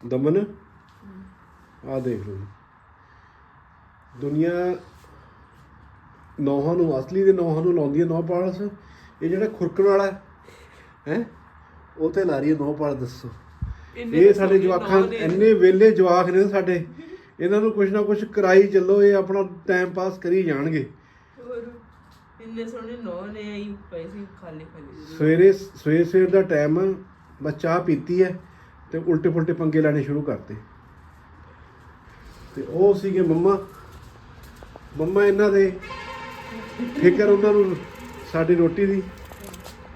ਦਮਨ? ਆ ਦੇਖ ਲਓ ਜੀ। ਦੁਨੀਆ ਨੌਹਾਂ ਨੂੰ ਅਸਲੀ ਦੇ ਨੌਹਾਂ ਨੂੰ ਲਾਉਂਦੀ ਹੈ ਨੌ ਪਾਲਸ। ਇਹ ਜਿਹੜਾ ਖੁਰਕਣ ਵਾਲਾ ਹੈ ਹੈ? ਉਹ ਤੇ ਲਾ ਰਹੀ ਹੈ ਨੌ ਪਾਲ ਦੱਸੋ ਇਹ ਸਾਡੇ ਜਵਾਕਾਂ ਇੰਨੇ ਵੇਲੇ ਜਵਾਕ ਨੇ ਸਾਡੇ। ਇਹਨਾਂ ਨੂੰ ਕੁਝ ਨਾ ਕੁਝ ਕਰਾਈ ਚੱਲੋ ਇਹ ਆਪਣਾ ਟਾਈਮ ਪਾਸ ਕਰੀ ਜਾਣਗੇ। ਹੋਰ ਇੰਨੇ ਸੋਹਣੇ ਨੋ ਨੇ ਆਈ ਪਏ ਸੀ ਖਾਲੀ ਖਾਲੀ ਸਵੇਰੇ ਸਵੇਰ ਸਵੇਰ ਦਾ ਟਾਈਮ ਬਸ ਚਾਹ ਪੀਤੀ ਹੈ। ਤੇ ਉਲਟੇ ਫੁਲਟੇ ਪੰਗੇ ਲੈਣੇ ਸ਼ੁਰੂ ਕਰਤੇ। ਤੇ ਉਹ ਸੀਗੇ ਮੰਮਾ। ਮੰਮਾ ਇਹਨਾਂ ਦੇ ਫਿਕਰ ਉਹਨਾਂ ਨੂੰ ਸਾਡੀ ਰੋਟੀ ਦੀ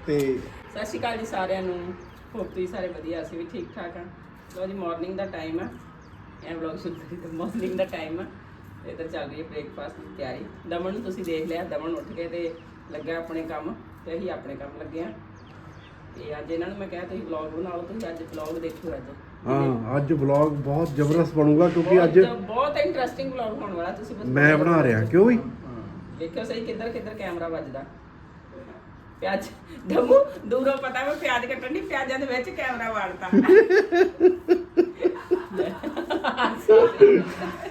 ਤੇ ਸਤਿ ਸ਼੍ਰੀ ਅਕਾਲ ਜੀ ਸਾਰਿਆਂ ਨੂੰ। ਹੋਪ ਤੁਸੀਂ ਸਾਰੇ ਵਧੀਆ, ਅਸੀਂ ਵੀ ਠੀਕ ਠਾਕ ਹਾਂ ਲੋ ਜੀ ਮਾਰਨਿੰਗ ਦਾ ਟਾਈਮ ਆ। ਇਹ ਵਲੌਗ ਸ਼ੁਰੂ ਕਰੀ ਤਾਂ ਮਾਰਨਿੰਗ ਦਾ ਟਾਈਮ ਆ। ਇੱਧਰ ਚੱਲ ਰਹੀ ਹੈ ਬ੍ਰੇਕਫਾਸਟ ਦੀ ਤਿਆਰੀ। ਦਮਨ ਨੂੰ ਤੁਸੀਂ ਦੇਖ ਲਿਆ, ਦਮਨ ਉੱਠ ਕੇ ਤੇ ਲੱਗਾ ਆਪਣੇ ਕੰਮ ਤੇ ਅਸੀਂ ਆਪਣੇ ਕੰਮ ਲੱਗੇ ਆ। ਤੇ ਅੱਜ ਇਹਨਾਂ ਨੂੰ ਮੈਂ ਕਿਹਾ ਤੁਸੀਂ ਵਲੌਗ ਬਣਾਓ ਤੁਸੀਂ ਅੱਜ ਵਲੌਗ ਦੇਖਿਓ ਅੱਜ। ਹਾਂ ਅੱਜ ਵਲੌਗ ਬਹੁਤ ਜ਼ਬਰਦਸਤ ਬਣੂਗਾ ਕਿਉਂਕਿ ਅੱਜ ਬਹੁਤ- ਬਹੁਤ ਇੰਟਰਸਟਿੰਗ ਵਲੌਗ ਹੋਣ ਵਾਲਾ ਤੁਸੀਂ ਬਸ ਮੈਂ ਬਣਾ ਰਿਹਾ ਕਿਉਂ ਵੀ? ਦੇਖਿਓ ਸਹੀ ਕਿੱਧਰ ਕਿੱਧਰ ਕੈਮਰਾ ਵੱਜਦਾ। ਪਿਆਜ਼ ਦਮੂ ਦੂਰੋਂ ਪਤਾ ਮੈਂ ਪਿਆਜ਼ ਕੱਟਣ ਦੀ ਪਿਆਜ਼ਾਂ ਦੇ ਵਿੱਚ ਕੈਮਰਾ ਵਾੜਤਾ।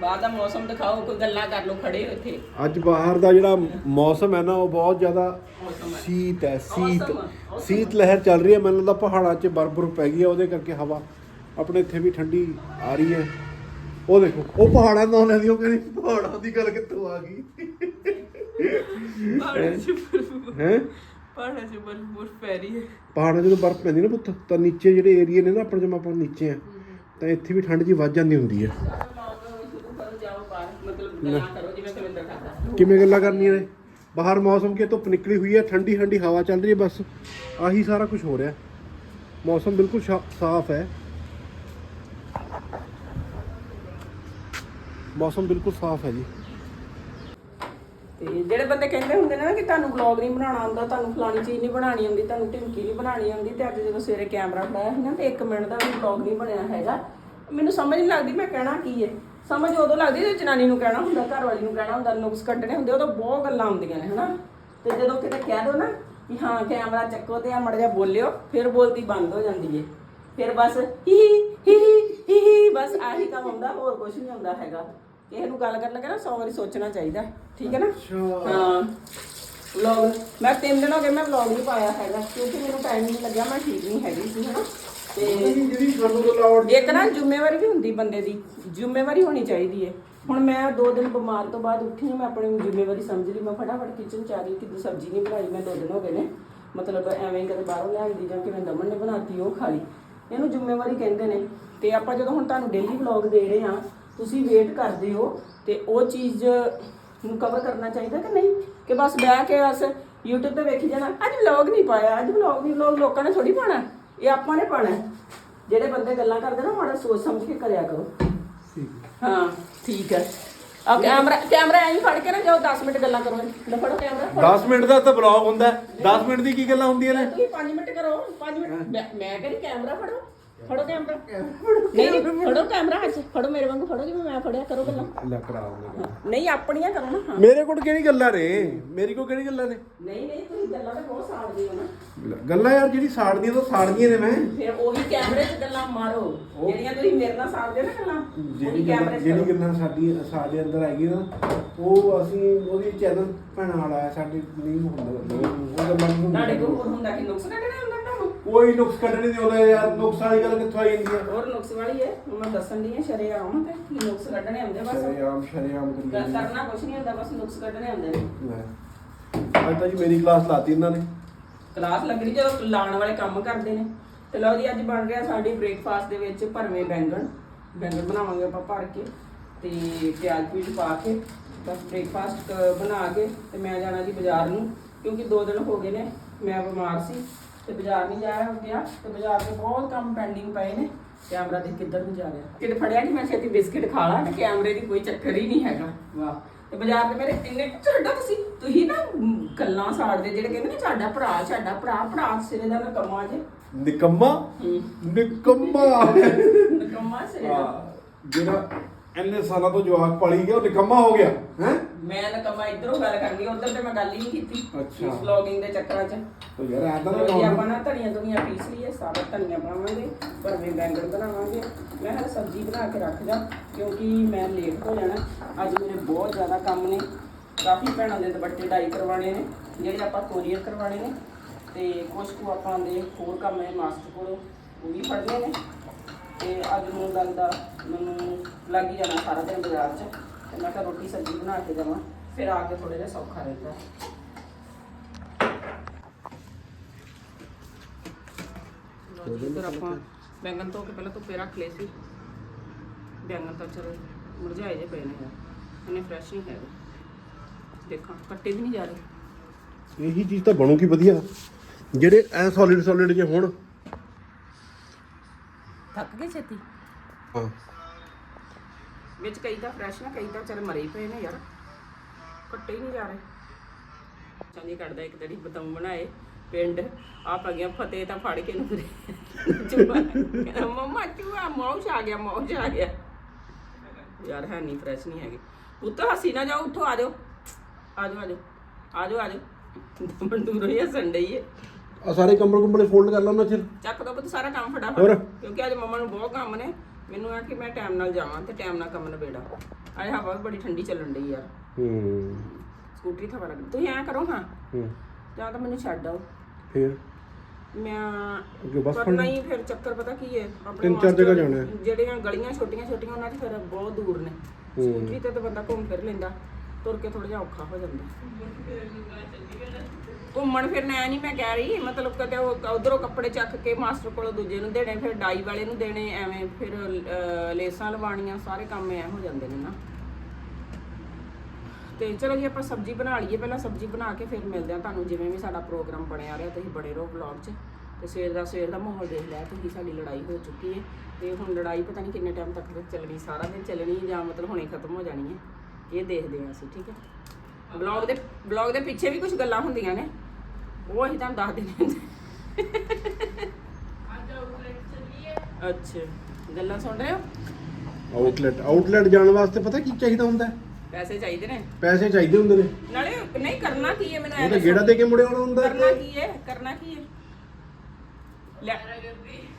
ਬਾਹਰ ਦਾ ਮੌਸਮ ਦਿਖਾਓ ਕੋਈ ਗੱਲਾਂ ਕਰ ਲਓ ਖੜੇ ਹੋ ਇੱਥੇ। ਅੱਜ ਬਾਹਰ ਦਾ ਜਿਹੜਾ ਮੌਸਮ ਹੈ ਨਾ ਉਹ ਬਹੁਤ ਜ਼ਿਆਦਾ। ਸੀਤ ਹੈ ਸੀਤ। ਸੀਤ ਲਹਿਰ ਚੱਲ ਰਹੀ ਹੈ ਮੈਨੂੰ ਲੱਗਦਾ ਪਹਾੜਾਂ 'ਚ ਬਰਫ਼ ਬਰਫ਼ ਪੈ ਗਈ ਹੈ ਉਹਦੇ ਕਰਕੇ ਹਵਾ ਆਪਣੇ ਇੱਥੇ ਵੀ ਠੰਡੀ ਆ ਰਹੀ ਹੈ। ਉਹ ਦੇਖੋ ਉਹ ਪਹਾੜਾਂ ਤੋਂ ਲੈਂਦੀ ਉਹ ਕਹਿੰਦੀ ਪਹਾੜਾਂ ਦੀ ਗੱਲ ਕਿੱਥੋਂ ਆ ਗਈ? ਪਹਾੜਾਂ 'ਚ ਬਰਫ਼ ਹੈ? ਪਹਾੜਾਂ 'ਚ ਬਰਫ਼ ਪੈ ਰਹੀ ਹੈ। ਪਹਾੜਾਂ 'ਚ ਜਦੋਂ ਬਰਫ਼ ਪੈਂਦੀ ਨਾ ਪੁੱਤ ਤਾਂ ਨੀਚੇ ਜਿਹੜੇ ਏਰੀਏ ਨੇ ਨਾ ਆਪਣੇ ਜਿਵੇਂ ਆਪਾਂ ਨੀਚੇ ਆ ਤਾਂ ਇੱਥੇ ਵੀ ਠੰਡ ਜੀ ਵੱਧ ਜਾਂਦੀ ਹੁੰਦੀ ਹੈ ਸ਼ੁਰੂ ਕਰੋ ਜਾਓ ਬਾਹਰ ਮਤਲਬ ਕਿਵੇਂ ਗੱਲਾਂ ਕਰਨੀਆਂ ਨੇ? ਬਾਹਰ ਮੌਸਮ ਕੀ ਧੁੱਪ ਨਿਕਲੀ ਹੋਈ ਹੈ, ਠੰਡੀ ਠੰਡੀ ਹਵਾ ਚੱਲ ਰਹੀ ਹੈ, ਬਸ ਆਹੀ ਸਾਰਾ ਕੁਝ ਹੋ ਰਿਹਾ। ਮੌਸਮ ਬਿਲਕੁਲ ਸ਼ਾ- ਸਾਫ਼ ਹੈ। ਮੌਸਮ ਬਿਲਕੁਲ ਸਾਫ਼ ਹੈ ਜੀ। ਤੇ ਜਿਹੜੇ ਬੰਦੇ ਕਹਿੰਦੇ ਹੁੰਦੇ ਨੇ ਨਾ ਕਿ ਤੁਹਾਨੂੰ ਵਲੌਗ ਨਹੀਂ ਬਣਾਉਣਾ ਆਉਂਦਾ, ਤੁਹਾਨੂੰ ਫਲਾਣੀ ਚੀਜ਼ ਨਹੀਂ ਬਣਾਉਣੀ ਆਉਂਦੀ, ਤੁਹਾਨੂੰ ਢਿਮਕੀ ਨਹੀਂ ਬਣਾਉਣੀ ਆਉਂਦੀ ਤੇ ਅੱਜ ਜਦੋਂ ਸਵੇਰੇ ਕੈਮਰਾ ਫੜਾਇਆ ਸੀ ਨਾ, ਤੇ 1 ਮਿੰਟ ਦਾ ਵੀ ਵਲੌਗ ਨਹੀਂ ਬਣਿਆ ਹੈਗਾ। ਮੈਨੂੰ ਸਮਝ ਨਹੀਂ ਲੱਗਦੀ ਮੈਂ ਕਹਿਣਾ ਕੀ ਹੈ ਸਮਝ ਉਦੋਂ ਲੱਗਦੀ ਜਦੋਂ ਜਨਾਨੀ ਨੂੰ ਕਹਿਣਾ ਹੁੰਦਾ ਘਰ ਵਾਲੀ ਨੂੰ ਕਹਿਣਾ ਹੁੰਦਾ ਨੁਕਸ ਕੱਢਣੇ ਹੁੰਦੇ ਉਦੋਂ ਬਹੁਤ ਗੱਲਾਂ ਆਉਂਦੀਆਂ ਨੇ ਹਨਾ? ਤੇ ਜਦੋਂ ਕਿਤੇ ਕਹਿ ਦੋ ਨਾ ਕਿ ਹਾਂ ਕੈਮਰਾ ਚੱਕੋ ਤੇ ਆ ਮੜ ਜਾ ਬੋਲਿਓ ਫਿਰ ਬੋਲਦੀ ਬੰਦ ਹੋ ਜਾਂਦੀ ਏ। ਫਿਰ ਬਸ ਹੀ ਹੀ ਹੀ ਹੀ ਹੀ ਬਸ ਆਹੀ ਕੰਮ ਹੁੰਦਾ ਹੋਰ ਕੁਝ ਨਹੀਂ ਹੁੰਦਾ ਹੈਗਾ। ਕਿਸੇ ਨੂੰ ਗੱਲ ਕਰਨ ਲੱਗੇ ਨਾ 100 ਵਾਰੀ ਸੋਚਣਾ ਚਾਹੀਦਾ ਠੀਕ ਹੈ ਨਾ? ਹਾਂ। ਵਲੌਗ ਮੈਂ ਤਿੰਨ ਦਿਨ ਹੋ ਗਏ ਮੈਂ ਵਲੌਗ ਨਹੀਂ ਪਾਇਆ ਹੈਗਾ ਕਿਉਂਕਿ ਮੈਨੂੰ ਟਾਈਮ ਨਹੀਂ ਲੱਗਿਆ ਮੈਂ ਠੀਕ ਨਹੀਂ ਹੈਗੀ ਸੀ ਹਨਾ? ਤੇ ਜਿਹੜੀ ਸਾਨੂੰ ਤੋਂ ਲਾਉਡ ਇੱਕ ਨਾ ਜ਼ਿੰਮੇਵਾਰੀ ਵੀ ਹੁੰਦੀ ਬੰਦੇ ਦੀ, ਜ਼ਿੰਮੇਵਾਰੀ ਹੋਣੀ ਚਾਹੀਦੀ ਹੈ ਹੁਣ ਮੈਂ ਦੋ ਦਿਨ ਬਿਮਾਰ ਤੋਂ ਬਾਅਦ ਉੱਠੀ ਹਾਂ ਮੈਂ ਆਪਣੀ ਜ਼ਿੰਮੇਵਾਰੀ ਸਮਝ ਲਈ, ਮੈਂ ਫਟਾਫਟ ਕਿਚਨ ਚ ਆ ਗਈ ਕਿ ਸਬਜ਼ੀ ਨਹੀਂ ਬਣਾਈ, ਮੈਂ ਦੋ ਦਿਨ ਹੋ ਗਏ ਨੇ। ਮਤਲਬ ਐਵੇਂ ਕਦੇ ਬਾਹਰੋਂ ਲਿਆਂਦੀ ਜਾਂ ਕਿਵੇਂ ਦਮਨ ਨੇ ਬਣਾਤੀ, ਉਹ ਖਾ ਲਈ। ਇਹਨੂੰ ਜ਼ਿੰਮੇਵਾਰੀ ਕਹਿੰਦੇ ਨੇ। ਤੇ ਆਪਾਂ ਜਦੋਂ ਹੁਣ ਤੁਹਾਨੂੰ ਡੇਲੀ ਵਲੌਗ ਦੇ ਰਹੇ ਹਾਂ ਤੁਸੀਂ ਵੇਟ ਕਰਦੇ ਹੋ ਤੇ ਉਹ ਚੀਜ਼ ਨੂੰ ਕਵਰ ਕਰਨਾ ਚਾਹੀਦਾ ਕਿ ਨਹੀਂ? ਕਿ ਬਸ ਬਹਿ ਕੇ ਬਸ YouTube ਤੇ ਵੇਖੀ ਜਾਣਾ। ਅੱਜ ਵਲੌਗ ਨਹੀਂ ਪਾਇਆ, ਅੱਜ ਵਲੌਗ ਨਹੀਂ ਲੋਕ ਲੋਕਾਂ ਨੇ ਥੋੜੀ ਪਾਣਾ ਇਹ ਆਪਾਂ ਨੇ ਪਾਣਾ ਜਿਹੜੇ ਬੰਦੇ ਗੱਲਾਂ ਕਰਦੇ ਨਾ ਮਾੜਾ ਸੋਚ ਸਮਝ ਕੇ ਕਰਿਆ ਕਰੋ। ਹਾਂ। ਠੀਕ ਹੈ। ਆ ਕੈਮਰਾ ਕੈਮਰਾ ਐਂ ਫੜ ਕੇ ਨਾ ਜਾਓ 10 ਮਿੰਟ ਗੱਲਾਂ ਕਰੋ ਲੈ ਫੜੋ ਕੈਮਰਾ ਫੜੋ। 10 ਮਿੰਟ ਦਾ ਤਾਂ ਬਲੌਗ ਹੁੰਦਾ 10 ਮਿੰਟ ਦੀ ਕੀ ਗੱਲਾਂ ਹੁੰਦੀਆਂ ਨੇ? ਤੁਸੀਂ 5 ਮਿੰਟ ਕਰੋ 5 ਮਿੰਟ ਮੈਂ- ਮੈਂ ਕਹਿੰਦੀ ਕੈਮਰਾ ਫੜੋ? ਫੜੋ ਕੈਮਰਾ। ਨਹੀਂ ਨਹੀਂ ਫੜੋ ਕੈਮਰਾ ਅੱਜ। ਫੜੋ ਮੇਰੇ ਵਾਂਗੂ ਫੜੋ ਜਿਵੇਂ ਮੈਂ ਫੜਿਆ ਕਰੋ ਗੱਲਾਂ। ਲੈ ਕਰਾ ਨਹੀਂ ਆਪਣੀਆਂ ਕਰੋ ਨਾ ਹਾਂ। ਮੇਰੇ ਕੋਲ ਕਿਹੜੀ ਗੱਲਾਂ ਨੇ? ਮੇਰੀ ਕੋਲ ਕਿਹੜੀ ਗੱਲਾਂ ਨੇ? ਨਹੀਂ ਨਹੀਂ ਤੁਸੀਂ ਗੱਲਾਂ ਤਾਂ ਬਹੁਤ ਸਾੜਦੇ ਹੋ ਨਾ ਗੱਲਾਂ ਯਾਰ ਜਿਹੜੀ ਸਾੜਦੀਆਂ ਤਾਂ ਸਾੜਦੀਆਂ ਨੇ ਮੈਂ। ਫਿਰ ਉਹੀ ਕੈਮਰੇ 'ਚ ਗੱਲਾਂ ਮਾਰੋ। ਜਿਹੜੀਆਂ ਤੁਸੀਂ ਮੇਰੇ ਨਾਲ ਸਾੜਦੇ ਹੋ ਨਾ ਗੱਲਾਂ ਜਿਹੜੀ ਉਹੀ ਗੱਲਾਂ ਕੈਮਰੇ 'ਚ ਜਿਹੜੀ ਕਰੋ। ਗੱਲਾਂ ਸਾਡੀ ਸਾਡੇ ਅੰਦਰ ਹੈਗੀ ਨਾ ਉਹ ਅਸੀਂ ਉਹਦੀ ਚੈਨਲ ਭੈਣਾਂ ਵਾਲਾ ਹੈ ਸਾਡੇ ਨਹੀਂ ਹੁੰਦਾ। ਉਹ ਗੱਲਾਂ ਨਹੀਂ ਤੁਹਾਡੇ ਹੁੰਦੀਆਂ। ਕੋਲ ਹੋਰ ਹੁੰਦਾ ਕਿ ਨੁਕਸ ਕੱਢਣਾ ਹੁੰਦਾ ਤੁਹਾਨੂੰ ਕੋਈ ਨੁਕਸ ਕੱਢਣੇ ਨਹੀਂ ਆਉਂਦੇ ਯਾਰ ਨੁਕਸ ਵਾਲੀ ਗੱਲ ਕਿੱਥੋਂ ਆ ਜਾਂਦੀ ਹੈ ਹੋਰ ਨੁਕਸ ਵਾਲੀ ਹੈ ਹੁਣ ਮੈਂ ਦੱਸਣ ਦੀ ਹੈ ਸ਼ਰੇਆਮ ਤੇ ਕੀ ਨੁਕਸ ਕੱਢਣੇ ਹੁੰਦੇ ਬਸ। ਸ਼ਰੇਆਮ ਸ਼ਰੇਆਮ ਕਰੀ ਕ- ਜਾਂਦੀ ਹੈ। ਕਰਨਾ ਕੁਛ ਨਹੀਂ ਹੁੰਦਾ ਬਸ ਨੁਕਸ ਕੱਢਣੇ ਹੁੰਦੇ ਨੇ। ਲੈ। ਅੱਜ ਤਾਂ ਜੀ ਮੇਰੀ ਕਲਾਸ ਲਾਤੀ ਇਹਨਾਂ ਨੇ। ਕਲਾਸ ਲੱਗਣੀ ਜਦੋਂ ਲਾਣ ਵਾਲੇ ਕੰਮ ਕਰਦੇ ਨੇ। ਤੇ ਲਓ ਜੀ ਅੱਜ ਬਣ ਰਿਹਾ ਸਾਡੀ ਬ੍ਰੇਕਫਾਸਟ ਦੇ ਵਿੱਚ ਭਰਵੇਂ ਬੈਂਗਣ। ਬੈਂਗਣ ਬਣਾਵਾਂਗੇ ਆਪਾਂ ਭਰ ਕੇ ਤੇ ਪਿਆਜ਼ ਪੂਜ ਪਾ ਕੇ ਬਸ ਬ੍ਰੇਕਫਾਸਟ ਬਣਾ ਕੇ ਤੇ ਮੈਂ ਜਾਣਾ ਜੀ ਬਾਜ਼ਾਰ ਨੂੰ ਕਿਉਂਕਿ 2 ਦਿਨ ਹੋ ਗਏ ਨੇ ਮੈਂ ਬਿਮਾਰ ਸੀ। ਤੇ ਬਾਜ਼ਾਰ ਨਹੀਂ ਜਾ ਗਿਆ ਤੇ ਬਾਜ਼ਾਰ ਤੇ ਬਹੁਤ ਕੰਮ ਪੈਂਡਿੰਗ ਪਏ ਨੇ। ਕੈਮਰਾ ਦੇ ਕਿੱਧਰ ਨੂੰ ਜਾ ਰਿਹਾ। ਕਿਤੇ ਫੜਿਆ ਨਹੀਂ ਮੈਂ ਛੇਤੀ ਬਿਸਕਿਟ ਖਾ ਲਾ ਤੇ ਕੈਮਰੇ ਦੀ ਕੋਈ ਚੱਕਰ ਹੀ ਨਹੀਂ ਹੈਗਾ। ਵਾਹ। ਤੇ ਬਾਜ਼ਾਰ ਦੇ ਮੇਰੇ ਇੰਨੇ ਛੱਡਾ ਤੁਸੀਂ। ਤੁਸੀਂ ਨਾ ਗੱਲਾਂ ਸਾੜਦੇ ਜਿਹੜੇ ਕਹਿੰਦੇ ਨੇ ਸਾਡਾ ਭਰਾ ਸਾਡਾ ਭਰਾ ਭਰਾ ਸਿਰੇ ਦਾ ਨਕਮਾ ਜੇ। ਨਿਕੰਮਾ? ਨਿਕੰਮਾ। ਨਕਮਾ ਸਿਰੇ ਦਾ। ਜਿਹੜਾ ਇੰਨੇ ਸਾਲਾਂ ਤੋਂ ਜਵਾਕ ਪਾਲੀ ਗਿਆ ਉਹ ਨਿਕੰਮਾ ਹੋ ਗਿਆ ਹੈ? ਮੈਂ ਤਾਂ ਕਮਾ ਇਧਰੋਂ ਗੱਲ ਕਰਨੀ ਉਧਰ ਤੇ ਮੈਂ ਗੱਲ ਹੀ ਨਹੀਂ ਕੀਤੀ ਅੱਛਾ। ਇਸ ਵਲੌਗਿੰਗ ਦੇ ਚੱਕਰਾਂ 'ਚ। ਤੋ ਯਾਰ ਐਦਾਂ ਨਾ ਜੀ ਆਪਾਂ ਨਾ ਧਨੀਆ ਧੁਨੀਆ ਪੀਸ ਲਈਏ ਸਾਰਾ ਧਨੀਆ ਪਾਵਾਂਗੇ ਭਰਵੇਂ ਬੈਂਗਣ ਬਣਾਵਾਂਗੇ। ਮੈਂ ਹਰ ਸਬਜ਼ੀ ਬਣਾ ਕੇ ਰੱਖ ਜਾ ਕਿਉਂਕਿ ਮੈਂ ਲੇਟ ਹੋ ਜਾਣਾ ਅੱਜ ਮੇਰੇ ਬਹੁਤ ਜ਼ਿਆਦਾ ਕੰਮ ਨੇ। ਕਾਫੀ ਭੈਣਾਂ ਦੇ ਦੁਪੱਟੇ ਡਾਈ ਕਰਵਾਉਣੇ ਨੇ ਜਿਹੜੇ ਆਪਾਂ ਕੋਰੀਅਰ ਕਰਵਾਉਣੇ ਨੇ। ਤੇ ਕੁਝ ਕੁ ਆਪਾਂ ਦੇ ਹੋਰ ਕੰਮ ਹੈ ਮਾਸਟਰ ਕੋਲੋਂ ਉਹ ਵੀ ਫੜਨੇ ਨੇ। ਤੇ ਅੱਜ ਮੈਨੂੰ ਲੱਗਦਾ ਮੈਨੂੰ ਲੱਗ ਹੀ ਜਾਣਾ ਸਾਰਾ ਦਿਨ ਬਾਜ਼ਾਰ 'ਚ। ਤੇ ਮੈਂ ਕਿਹਾ ਰੋਟੀ ਸਬਜ਼ੀ ਬਣਾ ਕੇ ਜਾਵਾਂ ਫਿਰ ਆ ਕੇ ਥੋੜੇ ਜਿਹਾ ਸੌਖਾ ਰਹਿੰਦਾ। ਲਓ ਜੀ, ਫਿਰ ਆਪਾਂ ਬੈਂਗਣ ਧੋ ਕੇ ਪਹਿਲਾਂ ਧੁੱਪੇ ਰੱਖ ਲਏ ਸੀ। ਬੈਂਗਣ ਤਾਂ ਚਲੋ ਮੁਰਝਾਏ ਜੇ ਪਏ ਨੇ ਯਾਰ ਇਹਨੇ ਫਰੈਸ਼ ਨਹੀਂ ਹੈਗੇ। ਦੇਖਾਂ ਕੱਟੇ ਵੀ ਨਹੀਂ ਜਾ ਰਹੇ। ਇਹੀ ਚੀਜ਼ ਤਾਂ ਬਣੂਗੀ ਵਧੀਆ। ਜਿਹੜੇ ਐ ਸੋਲਿਡ ਸੋਲਿਡ ਜੇ ਹੁਣ ਥੱਕ ਗਏ ਛੇਤੀ? ਹਾਂ। ਵਿੱਚ ਕਈ ਤਾਂ ਫਰੈਸ਼ ਨੇ ਕਈ ਤਾਂ ਚਲ ਮਰੇ ਹੀ ਪਏ ਨੇ ਯਾਰ। ਕੱਟੇ ਹੀ ਨਹੀਂ ਜਾ ਰਹੇ। ਚਾਂਦੀ ਕੱਢਦਾ ਇੱਕ ਤੜੀ ਬਤਮ ਬਣਾਏ ਪਿੰਡ। ਆਪ ਆ ਗਿਆ ਫਤਿਹ ਤਾਂ ਫੜ ਕੇ ਨੂੰ ਫਿਰੇ ਚੁੱਪਾ ਮਮਾ ਚੂਆ ਮੌਜ ਆ ਗਿਆ ਮੌਜ ਆ ਗਿਆ। ਯਾਰ ਹੈ ਨਹੀਂ ਫਰੈਸ਼ ਨਹੀਂ ਹੈਗੇ। ਪੁੱਤ ਹਸੀ ਨਾ ਜਾਓ ਉੱਠੋ ਆ ਜਾਓ। ਆ ਜਾਓ ਆ ਜਾਓ। ਆ ਜਾਓ ਆ ਜਾਓ। ਮੰਡੂਰੋ ਹੀ ਸੰਡੇ ਹੀ ਹੈ ਆ ਸਾਰੇ ਕੰਬਲ ਕੁੰਬਲੇ ਫੋਲਡ ਕਰ ਲਾ ਉਹਨਾਂ ਚਿਰ। ਚੱਕ ਦੋ ਪੁੱਤ ਸਾਰਾ ਕੰਮ ਫਟਾਫਟ। ਹੋਰ? ਕਿਉਂਕਿ ਅੱਜ ਮੰਮਾ ਨੂੰ ਬਹੁਤ ਕੰਮ ਨੇ। ਮੈਨੂੰ ਆ ਕਿ ਮੈਂ ਟਾਈਮ ਨਾਲ ਜਾਵਾਂ ਤੇ ਟਾਈਮ ਨਾਲ ਕੰਮ ਨਿਬੇੜਾ। ਅੱਜ ਹਵਾ ਵੀ ਬੜੀ ਠੰਡੀ ਚੱਲਣ ਡਈ ਯਾਰ। ਹੂੰ। ਸਕੂਟਰੀ ਥਵਾ ਲੱਗ ਤੁਸੀਂ ਐਂ ਕਰੋ ਹਾਂ। ਹੂੰ। ਜਾਂ ਤਾਂ ਮੈਨੂੰ ਛੱਡ ਆਓ। ਫੇਰ? ਮੈਂ ਅੱਗੇ ਬੱਸ ਪਰ ਫੜਨੀ। ਨਹੀਂ ਫਿਰ ਚੱਕਰ ਪਤਾ ਕੀ ਹੈ ਆਪਣੇ ਤਿੰਨ ਚਾਰ ਜਗ੍ਹਾ ਜਾਣਾ। ਹੈ। ਜਿਹੜੀਆਂ ਗਲੀਆਂ ਛੋਟੀਆਂ ਛੋਟੀਆਂ ਉਹਨਾਂ 'ਚ ਫਿਰ ਬਹੁਤ ਦੂਰ ਨੇ। ਸਕੂਟਰੀ ਤੇ ਤਾਂ ਬੰਦਾ ਘੁੰਮ ਫਿਰ ਲੈਂਦਾ। ਤੁਰ ਕੇ ਥੋੜਾ ਜਿਹਾ ਔਖਾ ਹੋ ਜਾਂਦਾ। ਘੁੰਮਣ ਫਿਰਨ ਐ ਨਹੀਂ ਮੈਂ ਕਹਿ ਰਹੀ, ਮਤਲਬ ਕਦੇ ਉਹ ਉਧਰੋਂ ਕੱਪੜੇ ਚੱਕ ਕੇ ਮਾਸਟਰ ਕੋਲੋਂ ਦੂਜੇ ਨੂੰ ਦੇਣੇ, ਫਿਰ ਡਾਈ ਵਾਲੇ ਨੂੰ ਦੇਣੇ, ਐਵੇਂ ਫਿਰ ਲੇਸਾਂ ਲਵਾਉਣੀਆਂ, ਸਾਰੇ ਕੰਮ ਐ ਹੋ ਜਾਂਦੇ ਨੇ ਨਾ। ਤੇ ਚਲੋ ਜੀ ਆਪਾਂ ਸਬਜ਼ੀ ਬਣਾ ਲਈਏ, ਪਹਿਲਾਂ ਸਬਜ਼ੀ ਬਣਾ ਕੇ ਫਿਰ ਮਿਲਦੇ ਆ ਤੁਹਾਨੂੰ, ਜਿਵੇਂ ਵੀ ਸਾਡਾ ਪ੍ਰੋਗਰਾਮ ਬਣਿਆ ਰਿਹਾ, ਤੁਸੀਂ ਬੜੇ ਰਹੋ ਵਲੌਗ 'ਚ। ਤੇ ਸਵੇਰ ਦਾ ਸਵੇਰ ਦਾ ਮਾਹੌਲ ਦੇਖ ਲਿਆ, ਤੁਸੀਂ, ਸਾਡੀ ਲੜਾਈ ਹੋ ਚੁੱਕੀ ਹੈ। ਤੇ ਹੁਣ ਲੜਾਈ ਪਤਾ ਨਹੀਂ ਕਿੰਨੇ ਟਾਈਮ ਤੱਕ ਚੱਲਣੀ, ਸਾਰਾ ਦਿਨ ਚੱਲਣੀ ਜਾਂ ਮਤਲਬ ਹੁਣੇ ਖਤਮ ਹੋ ਜਾਣੀ ਹੈ। ਇਹ ਦੇਖਦੇ ਆ ਅਸੀਂ ਠੀਕ ਹੈ? ਵਲੌਗ ਦੇ ਵਲੌਗ ਦੇ ਪਿੱਛੇ ਵੀ ਕੁਝ ਗੱਲਾਂ ਹੁੰਦੀਆਂ ਨੇ। ਉਹ ਅਸੀਂ ਤੁਹਾਨੂੰ ਦੱਸ ਦਿੰਦੇ ਹਾਂ ਅੱਛਾ ਗੱਲਾਂ ਸੁਣ ਰਹੇ ਹੋ? ਆਊਟਲੈਟ ਆਊਟਲੈਟ ਜਾਣ ਵਾਸਤੇ ਪਤਾ ਕੀ ਚਾਹੀਦਾ ਹੁੰਦਾ? ਹੈ? ਪੈਸੇ ਚਾਹੀਦੇ ਨੇ। ਪੈਸੇ ਚਾਹੀਦੇ ਹੁੰਦੇ ਨੇ। ਨਾਲੇ ਨਹੀਂ ਕਰਨਾ ਕੀ ਹੈ ਮੈਨੂੰ ਉਹ ਐਂ ਤਾਂ ਦੱਸੋ। ਗੇੜਾ ਦੇ ਕੇ ਮੁੜੇ ਆਉਣਾ ਹੁੰਦਾ ਕਰਨਾ ਕੀ ਹੈ ਕਰਨਾ ਕੀ ਹੈ? ਲੈ।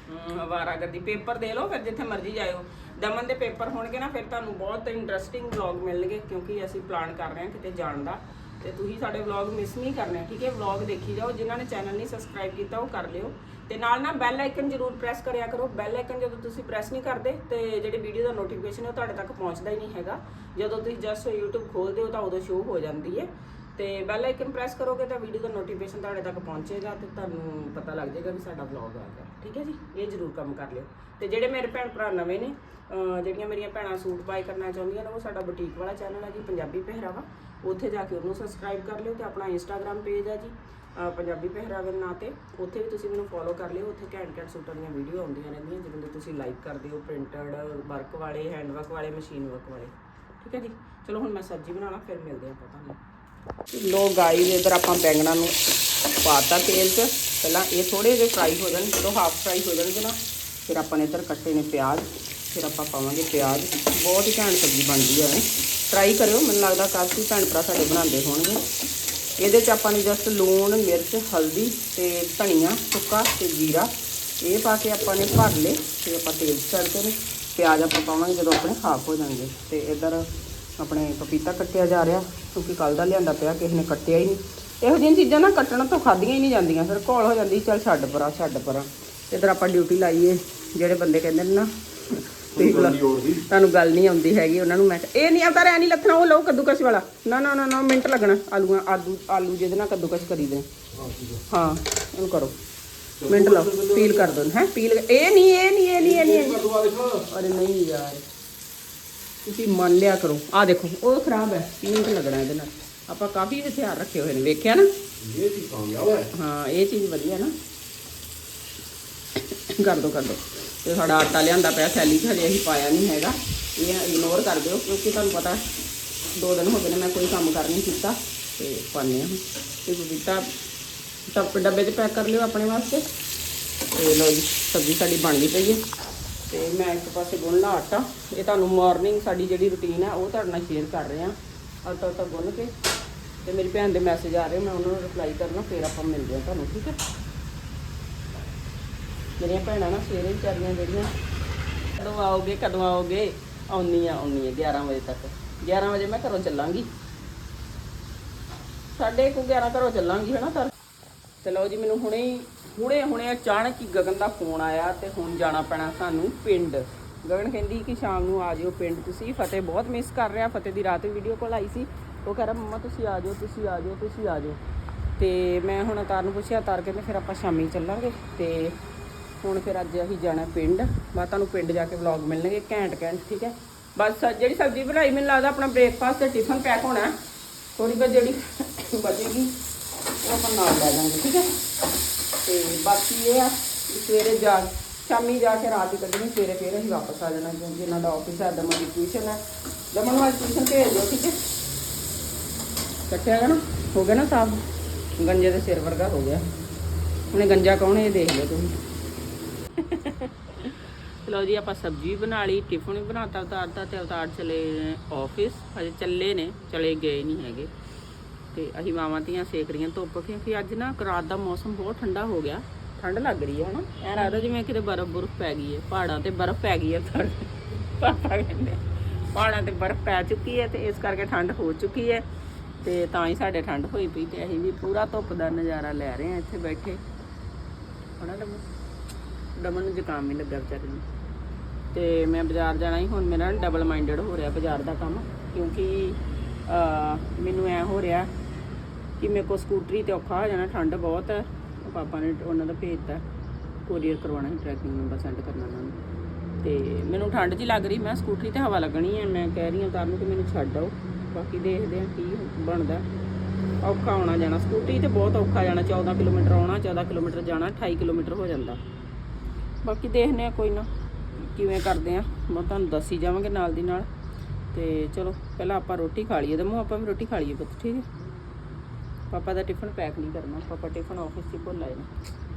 ਹਮ, ਅਵਾਰਾਗਰਦੀ ਪੇਪਰ ਦੇ ਲਓ ਫਿਰ ਜਿੱਥੇ ਮਰਜ਼ੀ ਜਾਇਓ। ਦਮਨ ਦੇ ਪੇਪਰ ਹੋਣਗੇ ਨਾ, ਫਿਰ ਤੁਹਾਨੂੰ ਬਹੁਤ ਇੰਟਰਸਟਿੰਗ ਵਲੌਗ ਮਿਲਣਗੇ, ਕਿਉਂਕਿ ਅਸੀਂ ਪਲਾਨ ਕਰ ਰਹੇ ਹਾਂ ਕਿਤੇ ਜਾਣ ਦਾ। ਤੇ ਤੁਸੀਂ ਸਾਡੇ ਵਲੌਗ ਮਿਸ ਨਹੀਂ ਕਰਨੇ, ਠੀਕ ਹੈ? ਵਲੌਗ ਦੇਖੀ ਜਾਓ, ਜਿਨ੍ਹਾਂ ਨੇ ਚੈਨਲ ਨਹੀਂ ਸਬਸਕ੍ਰਾਈਬ ਕੀਤਾ, ਉਹ ਕਰ ਲਿਓ। ਤੇ ਨਾਲ ਨਾਲ ਬੈਲ ਆਈਕਨ ਜ਼ਰੂਰ ਪ੍ਰੈਸ ਕਰਿਆ ਕਰੋ। ਬੈਲ ਆਈਕਨ ਜਦੋਂ ਤੁਸੀਂ ਪ੍ਰੈਸ ਨਹੀਂ ਕਰਦੇ, ਤੇ ਜਿਹੜੀ ਵੀਡੀਓ ਦਾ ਨੋਟੀਫਿਕੇਸ਼ਨ ਉਹ ਤੁਹਾਡੇ ਤੱਕ ਪਹੁੰਚਦਾ ਹੀ ਨਹੀਂ ਹੈਗਾ। ਜਦੋਂ ਤੁਸੀਂ ਜਸਟ YouTube ਖੋਲਦੇ ਹੋ, ਤਾਂ ਉਦੋਂ ਸ਼ੋ ਹੋ ਜਾਂਦੀ ਹੈ। ਤੇ ਬੈਲ ਆਈਕਨ ਪ੍ਰੈਸ ਕਰੋਗੇ ਤਾਂ ਵੀਡੀਓ ਦਾ ਨੋਟੀਫਿਕੇਸ਼ਨ ਤੁਹਾਡੇ ਤੱਕ ਪਹੁੰਚੇਗਾ ਤੇ ਤੁਹਾਨੂੰ ਪਤਾ ਲੱਗ ਜਾਏਗਾ ਵੀ ਸਾਡਾ ਵਲੌਗ ਆ ਗਿਆ। ਠੀਕ ਹੈ ਜੀ? ਇਹ ਜ਼ਰੂਰ ਕੰਮ ਕਰ ਲਿਓ। ਤੇ ਜਿਹੜੇ ਮੇਰੇ ਭੈਣ ਭਰਾ ਨਵੇਂ ਨੇ ਜਿਹੜੀਆਂ ਮੇਰੀਆਂ ਭੈਣਾਂ ਸੂਟ ਬਾਈ ਕਰਨਾ ਚਾਹੁੰਦੀਆਂ ਨੇ, ਉਹ ਸਾਡਾ ਬੁਟੀਕ ਵਾਲਾ ਚੈਨਲ ਹੈ ਜੀ, ਪੰਜਾਬੀ ਪਹਿਰਾਵਾ। ਉੱਥੇ ਜਾ ਕੇ ਉਹਨੂੰ ਸਬਸਕ੍ਰਾਈਬ ਕਰ ਲਿਓ ਤੇ ਆਪਣਾ ਇੰਸਟਾਗ੍ਰam ਪੇਜ ਹੈ ਜੀ ਪੰਜਾਬੀ ਪਹਿਰਾਵੇ ਦੇ ਨਾਂ ਤੇ। ਉੱਥੇ ਵੀ ਤੁਸੀਂ ਮੈਨੂੰ ਫੋਲੋ ਕਰ ਲਿਓ। ਉੱਥੇ ਘੈਂਟ ਘੈਂਟ ਸੂਟਾਂ ਦੀਆਂ ਵੀਡੀਓ ਆਉਂਦੀਆਂ ਰਹਿੰਦੀਆਂ ਜਿਹਨਾਂ ਦੇ ਤੁਸੀਂ ਲਾਈਕ ਕਰਦੇ ਹੋ ਪ੍ਰਿੰਟਡ ਵਰਕ ਵਾਲੇ ਹੈਂਡ ਵਰਕ ਵਾਲੇ ਮਸ਼ੀਨ ਵਰਕ ਵਾਲੇ। ਠੀਕ ਹੈ ਜੀ? ਚਲੋ ਹੁਣ ਮੈਂ ਸਬਜ਼ੀ ਬਣਾਉਣਾ ਫਿਰ ਮਿਲਦੇ ਆਪਾਂ ਤੁਹਾਨੂੰ। ਲੋ ਗਾਈ ਇਧਰ ਆਪਾਂ ਬੈਂਗਣਾ ਨੂੰ ਪਾਤਾ ਤੇਲ 'ਚ। ਪਹਿਲਾਂ ਇਹ ਥੋੜੇ ਜਿਹੇ ਫਰਾਈ ਹੋ ਜਾਣ, ਜਦੋਂ ਹਾਫ ਫਰਾਈ ਹੋ ਜਾਣਗੇ ਨਾ, ਫਿਰ ਆਪਾਂ ਨੇ ਇੱਧਰ ਕੱਟੇ ਨੇ ਪਿਆਜ਼। ਫਿਰ ਆਪਾਂ ਪਾਵਾਂਗੇ ਪਿਆਜ਼। ਬਹੁਤ ਹੀ ਘੈਂਟ ਸਬਜ਼ੀ ਬਣਦੀ ਹੈ ਐਵੇਂ ਟਰਾਈ ਕਰਿਓ, ਮੈਨੂੰ ਲੱਗਦਾ ਕਾਫੀ ਭੈਣ ਭਰਾ ਸਾਡੇ ਬਣਾਉਂਦੇ ਹੋਣਗੇ। ਇਹਦੇ 'ਚ ਆਪਾਂ ਨੇ ਜਸਟ ਲੂਣ, ਮਿਰਚ, ਹਲਦੀ ਤੇ ਧਨੀਆ, ਸੁੱਕਾ ਤੇ ਜੀਰਾ। ਇਹ ਪਾ ਕੇ ਆਪਾਂ ਨੇ ਭਰ ਲਏ ਤੇ ਆਪਾਂ ਤੇਲ 'ਚ ਛੱਡਦੇ ਨੇ ਪਿਆਜ਼ ਆਪਾਂ ਪਾਵਾਂਗੇ ਜਦੋਂ ਆਪਣੇ ਹਾਫ ਹੋ ਜਾਣਗੇ। ਤੇ ਇੱਧਰ ਆਪਣੇ ਪਪੀਤਾ ਕੱਟਿਆ ਜਾ ਰਿਹਾ ਕਿਉਂਕਿ ਕੱਲ ਦਾ ਲਿਆਂਦਾ ਪਿਆ ਕਿਸੇ ਨੇ ਕੱਟਿਆ ਹੀ ਨਹੀਂ। ਇਹੋ ਜਿਹੀਆਂ ਚੀਜ਼ਾਂ ਨਾ ਕੱਟਣ ਤੋਂ ਖਾਧੀਆਂ ਹੀ ਨਹੀਂ ਜਾਂਦੀਆਂ ਫਿਰ ਘੋਲ ਹੋ ਜਾਂਦੀ ਚੱਲ ਛੱਡ ਪਰਾਂ ਛੱਡ ਪਰਾਂ। ਇੱਧਰ ਆਪਾਂ ਡਿਊਟੀ ਲਾਈਏ ਜਿਹੜੇ ਬੰਦੇ ਕਹਿੰਦੇ ਨੇ ਨਾ ਤੁਹਾਨੂੰ ਗੱਲ ਨਹੀਂ ਆਉਂਦੀ ਹੈਗੀ ਉਹਨਾਂ ਨੂੰ ਮੈਂ ਇਹ ਨਹੀਂ ਆਉਂਦਾ ਰਹਿ ਨਹੀਂ ਲੱਥਣਾ ਉਹ ਲਓ ਕੱਦੂਕਸ਼ ਵਾਲਾ। ਨਾ ਨਾ ਨਾ ਨਾ ਮਿੰਟ ਲੱਗਣਾ ਆਲੂਆਂ ਆਲੂ ਆਲੂ ਜਿਹਦੇ ਨਾਲ ਕੱਦੂਕਸ਼ ਕਰੀਦੇ ਹਾਂ ਇਹਨੂੰ ਕਰੋ। ਮਿੰਟ ਲਓ ਪੀਲ ਕਰ ਦੋ ਹੈ ਪੀਲ ਇਹ ਨਹੀਂ ਇਹ ਨਹੀਂ ਇਹ ਨਹੀਂ ਇਹ ਨਹੀਂ। ਅਰੇ ਨਹੀਂ ਯਾਰ। ਤੁਸੀਂ ਮੰਨ ਲਿਆ ਕਰੋ। ਆ ਦੇਖੋ ਉਹ ਖਰਾਬ ਹੈ ਮਿੰਟ ਲੱਗਣਾ ਇਹਦੇ ਨਾਲ। ਆਪਾਂ ਕਾਫੀ ਹਥਿਆਰ ਰੱਖੇ ਹੋਏ ਨੇ ਵੇਖਿਆ ਨਾ? ਇਹ ਚੀਜ਼ ਕਾਮਯਾਬ ਹੈ ਹਾਂ ਇਹ ਚੀਜ਼ ਵਧੀਆ ਨਾ। ਕਰ ਦੋ ਕਰ ਦੋ। ਤੇ ਸਾਡਾ ਆਟਾ ਲਿਆਂਦਾ ਪਿਆ ਥੈਲੀ 'ਚ ਹਜੇ ਅਸੀਂ ਪਾਇਆ ਨਹੀਂ ਹੈਗਾ। ਇਹ ਇਗਨੋਰ ਕਰ ਦਿਓ ਕਿਉਂਕਿ ਤੁਹਾਨੂੰ ਪਤਾ ਦੋ ਦਿਨ ਹੋ ਗਏ ਨੇ ਮੈਂ ਕੋਈ ਕੰਮ ਕਰ ਨਹੀਂ ਕੀਤਾ। ਤੇ ਪਾਣੇ ਆ ਤੇ ਬੀਟਾ ਟੱਪ ਡੱਬੇ 'ਚ ਪੈਕ ਕਰ ਲਿਓ ਆਪਣੇ ਵਾਸਤੇ। ਤੇ ਲੋ ਜੀ ਸਬਜ਼ੀ ਸਾਡੀ ਬਣ ਗਈ ਪਈ ਹੈ। ਤੇ ਮੈਂ ਇੱਕ ਪਾਸੇ ਗੁੰਨਣਾ ਆਟਾ। ਇਹ ਤੁਹਾਨੂੰ ਮਾਰਨਿੰਗ ਸਾਡੀ ਜਿਹੜੀ ਰੁਟੀਨ ਹੈ ਉਹ ਤੁਹਾਡੇ ਨਾਲ ਸ਼ੇਅਰ ਕਰ ਰਹੇ ਹਾਂ ਆਟਾ ਆਟਾ ਗੁੰਨ ਕੇ ਤੇ ਮੇਰੀ ਭੈਣ ਦੇ ਮੈਸੇਜ ਆ ਰਹੇ ਮੈਂ ਉਹਨਾਂ ਨੂੰ ਰਿਪਲਾਈ ਕਰਨਾ, ਫਿਰ ਆਪਾਂ ਮਿਲਦੇ ਹਾਂ ਤੁਹਾਨੂੰ, ਠੀਕ ਹੈ ਮੇਰੀਆਂ ਭੈਣਾਂ ਨਾ ਸਵੇਰੇ ਵਿਚਾਰੀਆਂ ਜਿਹੜੀਆਂ, ਕਦੋਂ ਆਓਗੇ ਕਦੋਂ ਆਓਗੇ? ਆਉਣੀਆਂ ਆਉਣੀਆਂ 11 ਵਜੇ ਤੱਕ। 11 ਵਜੇ ਮੈਂ ਘਰੋਂ ਚੱਲਾਂਗੀ। ਸਾਢੇ ਕੁ 11 ਘਰੋਂ ਚੱਲਾਂਗੀ, ਹਨਾ, ਸਰ? ਤੇ ਲਓ ਜੀ, ਮੈਨੂੰ ਹੁਣੇ ਹੀ ਹੁਣੇ ਹੁਣੇ ਅਚਾਨਕ ਹੀ ਗਗਨ ਦਾ ਫੋਨ ਆਇਆ ਤੇ ਹੁਣ ਜਾਣਾ ਪੈਣਾ ਸਾਨੂੰ ਪਿੰਡ। ਗਗਨ ਕਹਿੰਦੀ ਕਿ ਸ਼ਾਮ ਨੂੰ ਆ ਜਿਓ ਪਿੰਡ ਤੁਸੀਂ। ਫਤਿਹ ਬਹੁਤ ਮਿਸ ਕਰ ਰਿਹਾ। ਫਤਿਹ ਦੀ ਰਾਤ ਵੀਡੀਓ ਕਾਲ ਆਈ ਸੀ। ਉਹ ਕਹ ਰਿਹਾ, ਮੰਮਾ, ਤੁਸੀਂ ਆ ਜਾਓ, ਤੁਸੀਂ ਆ ਜਾਓ, ਤੁਸੀਂ ਆ ਜਾਓ। ਤੇ ਮੈਂ ਹੁਣ ਅਤਾਰ ਨੂੰ ਪੁੱਛਿਆ ਅਤਾਰ ਕਹਿੰਦੇ ਫਿਰ ਆਪਾਂ ਸ਼ਾਮੀ ਚੱਲਾਂਗੇ। ਤੇ ਹੁਣ ਫਿਰ ਅੱਜ ਅਸੀਂ ਜਾਣਾ ਪਿੰਡ। ਮੈਂ ਤੁਹਾਨੂੰ ਪਿੰਡ ਜਾ ਕੇ ਵਲੌਗ ਮਿਲਣਗੇ, ਘੈਂਟ ਘੈਂਟ, ਠੀਕ ਹੈ? ਬਸ, ਜਿਹੜੀ ਸਬਜ਼ੀ ਬਣਾਈ, ਮੈਨੂੰ ਲੱਗਦਾ ਆਪਣਾ ਬ੍ਰੇਕਫਾਸਟ ਤੇ ਟਿਫਨ ਪੈਕ ਹੋਣਾ। ਹੈ। ਥੋੜੀ ਬਹੁਤ ਜਿਹੜੀ ਬਚੇਗੀ। ਉਹ ਆਪਾਂ ਨਾਲ ਲੈ ਜਾਵਾਂਗੇ, ਠੀਕ ਹੈ? ਤੇ ਬਾਕੀ ਇਹ ਆ ਸਵੇਰੇ ਜਾ, ਸ਼ਾਮੀ ਜਾ ਕੇ ਰਾਤ ਹੀ ਕੱਢਣੀ, ਸਵੇਰੇ ਫਿਰ ਅਸੀਂ ਵਾਪਸ ਆ ਜਾਣਾ, ਕਿਉਂਕਿ ਇਹਨਾਂ ਦਾ ਆਫਿਸ ਹੈ ਦਮਨ ਦੀ ਟਿਊਸ਼ਨ ਹੈ। ਦਮਨ ਵਾਲੀ ਟਿਊਸ਼ਨ ਭੇਜ ਦਿਓ, ਠੀਕ ਹੈ? ਕੱਟਿਆ ਨਾ? ਹੋ ਗਿਆ ਨਾ ਸਾਫ਼ ਗੰਜੇ ਦੇ ਸਿਰ ਵਰਗਾ ਹੋ ਗਿਆ। ਹੁਣੇ ਗੰਜਾ ਕੌਣ ਇਹ ਦੇਖ ਲਿਓ ਤੁਸੀਂ। ਚਲੋ ਜੀ, ਆਪਾਂ ਸਬਜ਼ੀ ਬਣਾ ਲਈ ਟਿਫਨ ਵੀ ਬਣਾਤਾ, ਉਤਾਰਤਾ ਤੇ ਉਤਾਰ ਚਲੇ ਆਫਿਸ ਹਜੇ ਚੱਲੇ ਨੇ, ਚਲੇ ਗਏ ਨਹੀਂ ਹੈਗੇ। ਤੇ ਅਸੀਂ ਮਾਵਾਂ ਧੀਆਂ ਸੇਕ ਰਹੀਆਂ ਧੁੱਪ, ਕਿਉਂਕਿ ਅੱਜ ਨਾ ਰਾਤ ਦਾ ਮੌਸਮ ਬਹੁਤ ਠੰਡਾ ਹੋ ਗਿਆ। ਠੰਡ ਲੱਗ ਰਹੀ ਹੈ, ਹਨਾ? ਐ ਲੱਗਦਾ ਜਿਵੇਂ ਕਿਤੇ ਬਰਫ਼ ਬੁਰਫ ਪੈ ਗਈ ਹੈ। ਪਹਾੜਾਂ ਤੇ ਬਰਫ਼ ਪੈ ਗਈ ਹੈ ਪਾਪਾ ਕਹਿੰਦੇ ਪਹਾੜਾਂ ਤੇ ਬਰਫ਼ ਪੈ ਚੁੱਕੀ ਹੈ ਤੇ ਇਸ ਕਰਕੇ ਠੰਡ ਹੋ ਚੁੱਕੀ ਹੈ ਤੇ ਤਾਂ ਹੀ ਸਾਡੇ ਠੰਡ ਹੋਈ ਪਈ ਤੇ ਅਸੀਂ ਵੀ ਪੂਰਾ ਧੁੱਪ ਦਾ ਨਜ਼ਾਰਾ ਲੈ ਰਹੇ ਹਾਂ ਇੱਥੇ ਬੈਠੇ। ਹਨਾ ਡਮਨ ਡਮਨ ਨੂੰ ਜ਼ੁਕਾਮ ਵੀ ਲੱਗਾ ਵਿਚਾਰੇ ਨੂੰ। ਤੇ ਮੈਂ ਬਾਜ਼ਾਰ ਜਾਣਾ ਹੀ ਹੁਣ ਮੇਰਾ ਡਬਲ ਮਾਈਂਡਡ ਹੋ ਰਿਹਾ ਬਾਜ਼ਾਰ ਦਾ ਕੰਮ, ਕਿਉਂਕਿ ਮੈਨੂੰ ਐ ਹੋ ਰਿਹਾ ਕਿ ਮੇਰੇ ਕੋ ਸਕੂਟਰੀ ਤੇ ਔਖਾ ਹੋ ਜਾਣਾ, ਠੰਡ ਬਹੁਤ ਹੈ। ਪਾਪਾ ਨੇ ਉਹਨਾਂ ਦਾ ਭੇਜਤਾ ਕੋਰੀਅਰ ਕਰਵਾਉਣਾ ਸੀ ਟਰੈਕਿੰਗ ਨੰਬਰ ਸੈਂਡ ਕਰਨਾ ਉਹਨਾਂ ਨੂੰ। ਤੇ ਮੈਨੂੰ ਠੰਡ ਜੀ ਲੱਗ ਰਹੀ, ਮੈਂ ਸਕੂਟਰੀ ਤੇ ਹਵਾ ਲੱਗਣੀ ਹੈ, ਮੈਂ ਕਹਿ ਰਹੀ ਹਾਂ ਤਾਂ ਨੂੰ ਕਿ ਮੈਨੂੰ ਛੱਡ ਆਓ। ਬਾਕੀ ਦੇਖਦੇ ਹਾਂ ਕੀ ਬਣਦਾ। ਔਖਾ ਆਉਣਾ ਜਾਣਾ, ਸਕੂਟਰੀ ਤੇ ਬਹੁਤ ਔਖਾ ਜਾਣਾ 14 ਕਿਲੋਮੀਟਰ ਆਉਣਾ 14 ਕਿਲੋਮੀਟਰ ਜਾਣਾ 28 ਕਿਲੋਮੀਟਰ ਹੋ ਜਾਂਦਾ। ਬਾਕੀ ਦੇਖਦੇ ਆ ਕੋਈ ਨਾ, ਕਿਵੇਂ ਕਰਦੇ ਆ ਮੈਂ ਤੁਹਾਨੂੰ ਦੱਸੀ ਜਾਵਾਂਗੇ ਨਾਲ ਦੀ ਨਾਲ। ਤੇ ਚਲੋ, ਪਹਿਲਾਂ ਆਪਾਂ ਰੋਟੀ ਖਾ ਲਈਏ। ਤੇ ਮੂੰਹ ਆਪਾਂ ਵੀ ਰੋਟੀ ਖਾ ਲਈਏ ਪੁੱਤ, ਠੀਕ ਹੈ? ਪਾਪਾ ਦਾ ਟਿਫਨ ਪੈਕ ਨਹੀਂ ਕਰਨਾ ਪਾਪਾ ਟਿਫਨ ਆਫਿਸ 'ਚ ਹੀ ਭੁੱਲ ਆਏ ਨੇ।